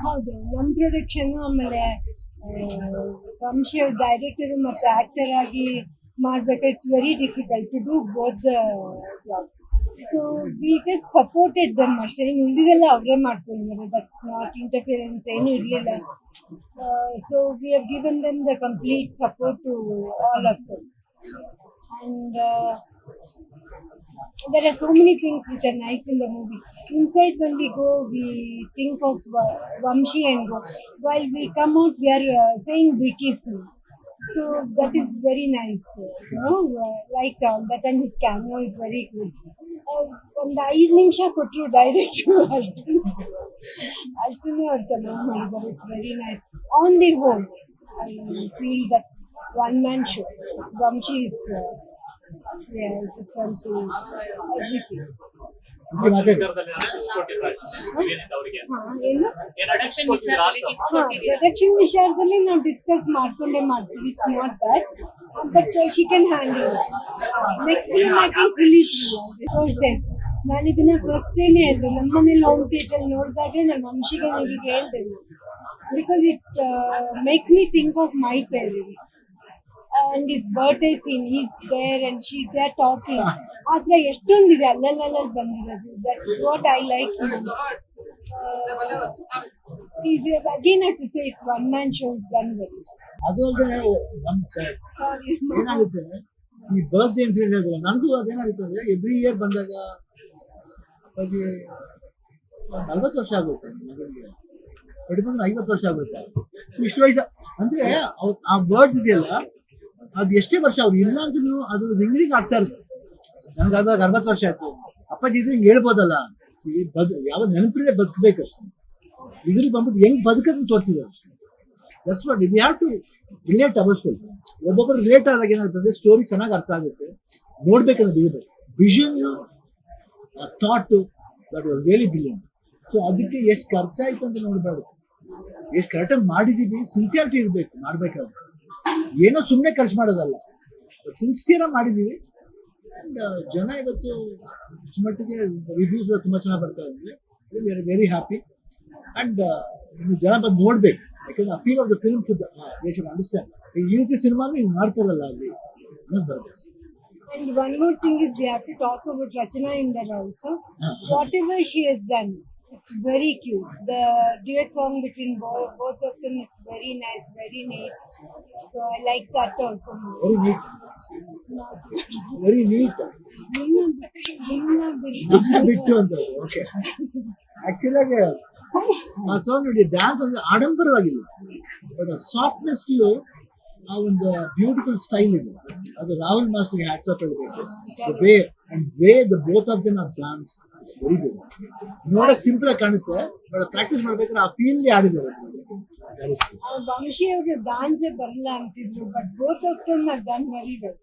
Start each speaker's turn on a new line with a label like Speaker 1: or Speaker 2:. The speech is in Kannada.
Speaker 1: ಹೌದು ನಮ್ಮ ಪ್ರೊಡಕ್ಷನ್ ಆಮೇಲೆ ವಂಶಿ ಡೈರೆಕ್ಟರ್ ಮತ್ತು ಆಕ್ಟರ್ ಆಗಿ ಮಾಡ್ಬೇಕಾದ್ರೆ it's very difficult to do both jobs so we just supported them ಅಷ್ಟೇ. ಇನ್ನು ಉಳಿದೆಲ್ಲ ಅವರೇ ಮಾಡ್ಕೊಂಡಿದ್ದಾರೆ. ದಟ್ಸ್ ನಾಟ್ ಇಂಟರ್ಫಿಯರೆನ್ಸ್ ಏನೂ ಇರಲಿಲ್ಲ. So we have given them the complete support to all of them uh, there are so many things which are nice in the movie. Inside, when we go, we think of uh, Vamshi and go. While we come out, we are uh, saying Vicky's name. So that is very nice. uh, You know, uh, liked all that, and his cameo is very good. Uh, ಒಂದು ಐದು ನಿಮಿಷ ಕೊಟ್ಟರು ಡೈರೆಕ್ಟ್ ಅಷ್ಟು ಅಷ್ಟನ್ನೇ ಅವ್ರು ಚೆನ್ನಾಗಿ ಮಾಡಿದ್ದಾರೆ it's very nice on the whole I feel that one man show it's Vamshi is one to everything ಹಾಂ ಏನು? ಹಾ ಪ್ರೊಡಕ್ಷನ್ ವಿಚಾರದಲ್ಲಿ ನಾವು ಡಿಸ್ಕಸ್ ಮಾಡ್ಕೊಂಡೇ ಮಾಡ್ತೀವಿ. It's not that but she can handle next film I think release process ನಾನು ಇದನ್ನ ಫಸ್ಟ್ ಡೇನೆ ಹೇಳಿದೆ ನಮ್ಮ ಮನೇಲಿ ಹೋಮ್ ಥಿಯೇಟರ್ ನೋಡಿದಾಗೆ ನನ್ನ ವಂಶಿಗೆ ನಿಮಗೆ ಹೇಳಿದೆ. Because it makes me think of my parents and is birthday scene is there and she they talking ಆದ್ರೆ ಎಷ್ಟೊಂದಿದೆ ಅಲ್ಲಲ್ಲಲ್ಲಿ ಬಂದಿರೋದು that's what I like is again to say it's one man shows done very
Speaker 2: ಅದು ಅಲ್ಲದೆ
Speaker 1: ಸಾರಿ
Speaker 2: ಏನಾಗುತ್ತೆ? ಈ ಬರ್ತ್ಡೇ ಇನ್ಸಿಡೆಂಟ್ ಹೇಳಿದ್ರೆ ನನಗೂ ಅದೇನಾಗುತ್ತೆ ಅಂದ್ರೆ ಎವ್ರಿ ಇಯರ್ ಬಂದಾಗ ನಲ್ವತ್ತು ವರ್ಷ ಆಗುತ್ತೆ. ಮಗನಿಗೆ ಕಡಿಮೆ ಐವತ್ತು ವರ್ಷ ಆಗುತ್ತೆ. ಇಷ್ಟು ವಯಸ್ಸು ಅಂದ್ರೆ ಆ ವರ್ಡ್ಸ್ ಇದೆಯಲ್ಲ ಅದು ಎಷ್ಟೇ ವರ್ಷ ಅವ್ರು ಇಲ್ಲ ಅಂದ್ರೂ ಅದು ರಿಂಗ್ರಿಂಗ್ ಆಗ್ತಾ ಇರುತ್ತೆ. ನನಗೆ ಅವಾಗ ಅರವತ್ತು ವರ್ಷ ಆಯ್ತು. ಅಪ್ಪಾಜಿ ಇದ್ರೆ ಹಿಂಗೆ ಹೇಳ್ಬೋದಲ್ಲ? ಬದ್, ಯಾವ ನೆನಪಿದ್ರೆ ಬದುಕಬೇಕಷ್ಟೇ ಇದ್ರಲ್ಲಿ ಬಂದ್ಬಿಟ್ಟು ಹೆಂಗ್ ಬದುಕೋದನ್ನ ತೋರಿಸಿದ್ರು ಅಷ್ಟೇ. ದಟ್ಸ್ ವಾಟ್ ಇದು ಹ್ಯಾವ್ ಟು ರಿಲೇಟ್ ಅವರ್ಸೆಲ್ ಒಬ್ಬೊಬ್ಬರು ರಿಲೇಟ್ ಆದಾಗ ಏನಾಗ್ತದೆ ಸ್ಟೋರಿ ಚೆನ್ನಾಗಿ ಅರ್ಥ ಆಗುತ್ತೆ. ನೋಡ್ಬೇಕಂದ್ರೆ ಬಿಡಬೇಕು. Vision thought that was really brilliant so ಅದಕ್ಕೆ ಎಷ್ಟು ಖರ್ಚಾಯ್ತು ಅಂತ ನೋಡ್ಬಾರ್ದು ಎಷ್ಟು ಕರೆಕ್ಟಾಗಿ ಮಾಡಿದೀವಿ ಸಿನ್ಸಿಯಾರಿಟಿ ಇರಬೇಕು ಮಾಡ್ಬೇಕಾದ್ರೆ ಏನೋ ಸುಮ್ಮನೆ ಖರ್ಚು ಮಾಡೋದಲ್ಲ. ಸಿನ್ಸಿಯರ್ ಮಾಡಿದೀವಿ. ಅಂಡ್ ಜನ ಇವತ್ತು ಇಷ್ಟು ಮಟ್ಟಿಗೆ ರಿವ್ಯೂಸ್ ತುಂಬಾ ಚೆನ್ನಾಗಿ ಬರ್ತಾ we are very happy and ಜನ ಬಂದು ನೋಡ್ಬೇಕು. ಯಾಕಂದ್ರೆ ಆ feel of the film should they should understand ಈ ರೀತಿ ಸಿನಿಮಾನು ಹಿಂಗೆ ಮಾಡ್ತಾರಲ್ಲ ಅಲ್ಲಿ ಅನ್ನೋದು ಬರಬೇಕು.
Speaker 1: And one more thing is we have to talk about Rachana in that also. Whatever she has done, it's very cute. The duet song between bo- both of them, it's very nice, very neat. So I like that also.
Speaker 2: Very neat
Speaker 1: It's not yours.
Speaker 2: Very neat
Speaker 1: ನಿನ್ನ ಬಿಟ್ಟು- ನಿನ್ನ ಬಿಟ್ಟು.
Speaker 2: ನಮ್ಮ ಬಿಟ್ಟು ಅಂತ ಓಕೆ ಆಕ್ಚುಲಾಗಿ ಆ ಸಾಂಗ್ ನೋಡಿ ಡ್ಯಾನ್ಸ್ ಅಂದ್ರೆ ಆಡಂಬರವಾಗಿಲ್ಲ ಬಟ್ ಸಾಫ್ಟ್ನೆಸ್ ಆ ಒಂದು ಬ್ಯೂಟಿಫುಲ್ ಸ್ಟೈಲ್ ಇದೆ ಅದು ರಾಹುಲ್ ಮಾಸ್ಟರ್ ಹ್ಯಾಟ್ಸ್ ಆಫ್ ಹೇಳ್ಬೇಕು way and way the both of them of dance very good ನೋಡಕ್ ಸಿಂಪಲ್ ಆಗಿ ಕಾಣುತ್ತೆ ಬಟ್ ಪ್ರಾಕ್ಟೀಸ್ ಮಾಡ್ಬೇಕಾದ್ರೆ ಆ ಫೀಲ್ ಆಡಿದ್ದಾರೆ
Speaker 1: ವಂಶಿ ಅವ್ರಿಗೆ ಡಾನ್ಸೇ ಬರಲ್ಲ ಅಂತಿದ್ರು but both of them done very
Speaker 2: well